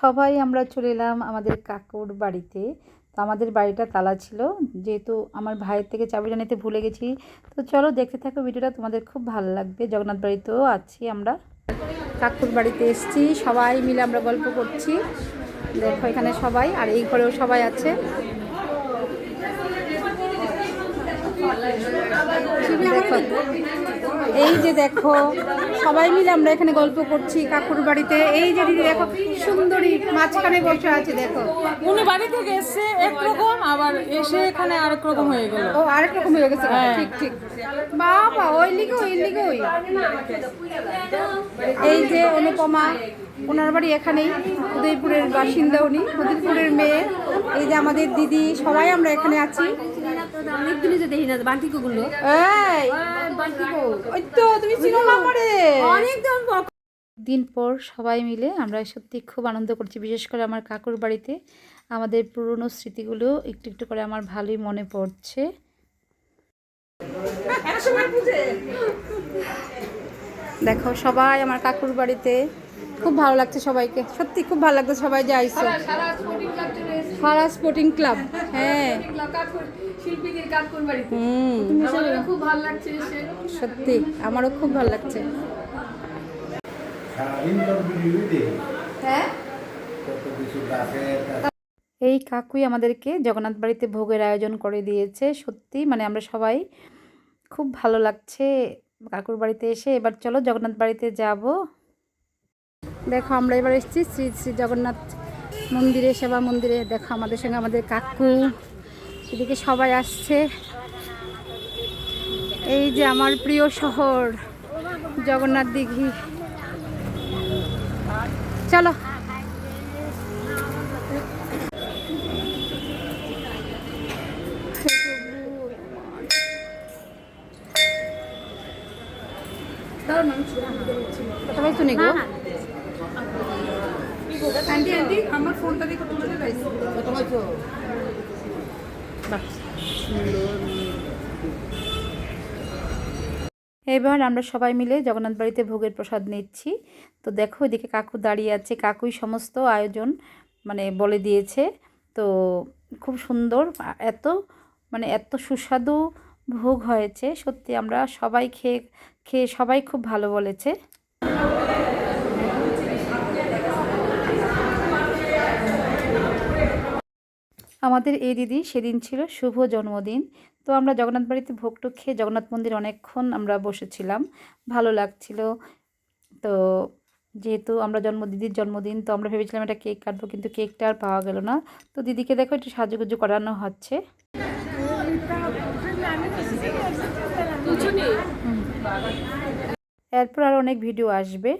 সবাই আমরা চলে এলাম আমাদের কাকুর বাড়িতে। তো আমাদের বাড়িটা তালা ছিল। যেহেতু আমার ভাইয়ের থেকে চাবিটা নিতে ভুলে গেছি। তো চলো দেখতে থাকো ভিডিওটা, তোমাদের খুব ভালো লাগবে। জগন্নাথ বাড়িতেও আছি আমরা। কাকুর বাড়িতে এসেছি। সবাই মিলে আমরা গল্প করছি। দেখো এখানে সবাই, আর এই ঘরেও সবাই আছে। দেখো, এই যে দেখো, সবাই মিলে আমরা এখানে গল্প করছি কাকুর বাড়িতে। এই যে দিদি দেখো, সুন্দরী মাঝখানে বসে আছে দেখো। উনি বাড়ি থেকে এসে একরকম আবার এসে এখানে আরেক রকম হয়ে গেল। ও আরেক রকম হয়ে গেছে হ্যাঁ। ঠিক ঠিক। বাবা ওই লিগে ওই লিগে ওই। এই যে অনুপমা ওনার বাড়ি এখানেই উদয়পুরের বাসিন্দা উনি উদয়পুরের মেয়ে। এই যে আমাদের দিদি সবাই আমরা এখানে আছি। অনেকদিনই তো দেখি না বান্টিকোগুলো এই ওই তো তুমি চিনো না করে অনেকদিন পর দিন পর সবাই মিলে আমরা সত্যি খুব আনন্দ করছি। বিশেষ করে আমার কাকুর বাড়িতে আমাদের পুরনো স্মৃতিগুলো একটু একটু করে আমার ভালোই মনে পড়ছে। দেখো সবাই আমার কাকুর বাড়িতে খুব ভালো লাগছে সবাইকে। সত্যি খুব ভালো লাগছে সবাই যে আইসো। সারা স্পোর্টিং ক্লাব হ্যাঁ। খুব ভালো লাগছে সত্যি আমারও খুব ভালো লাগছে। সারাদিন তোর ভিডিওই দেখি হ্যাঁ? কত কিছু গাছে এই কাকুই আমাদেরকে জগন্নাথ বাড়িতে ভোগের আয়োজন করে দিয়েছে সত্যি মানে আমরা সবাই খুব ভালো লাগছে কাকুর বাড়িতে এসে। এবার চলো জগন্নাথ বাড়িতে যাব। দেখো আমরা এবার এসেছি শ্রী শ্রী জগন্নাথ মন্দিরে সেবা মন্দিরে। দেখো আমাদের সঙ্গে আমাদের কাকু। এদিকে সবাই আসছে। এই যে আমার প্রিয় শহর জগন্নাথ দিঘি। চলো। সবাই শুনে গো আন্টি আন্টি আমার ফোনটা দেখো তোমাদের পাইছি বাহ, এবার আমরা সবাই মিলে জগন্নাথ বাড়িতে ভোগের প্রসাদ নিচ্ছি। তো দেখো, এদিকে কাকু দাঁড়িয়ে আছে। কাকুই সমস্ত আয়োজন মানে বলে দিয়েছে। তো খুব সুন্দর, এত মানে এত সুস্বাদু ভোগ হয়েছে। সত্যি আমরা সবাই খেয়ে খেয়ে সবাই খুব ভালো বলেছে। আমাদের এই দিদি সেদিন ছিল শুভ জন্মদিন। তো আমরা জগন্নাথ বাড়িতে ভোগটোক খেয়ে জগন্নাথ মন্দির অনেকক্ষণ আমরা বসেছিলাম। ভালো লাগছিল। তো যেহেতু আমরা জন্ম দিদির জন্মদিন তো আমরা ভেবেছিলাম একটা কেক কাটবো কিন্তু কেকটা আর পাওয়া গেল না। তো দিদিকে দেখো একটু সাজুগুজু করানো হচ্ছে। এরপর আর অনেক ভিডিও আসবে।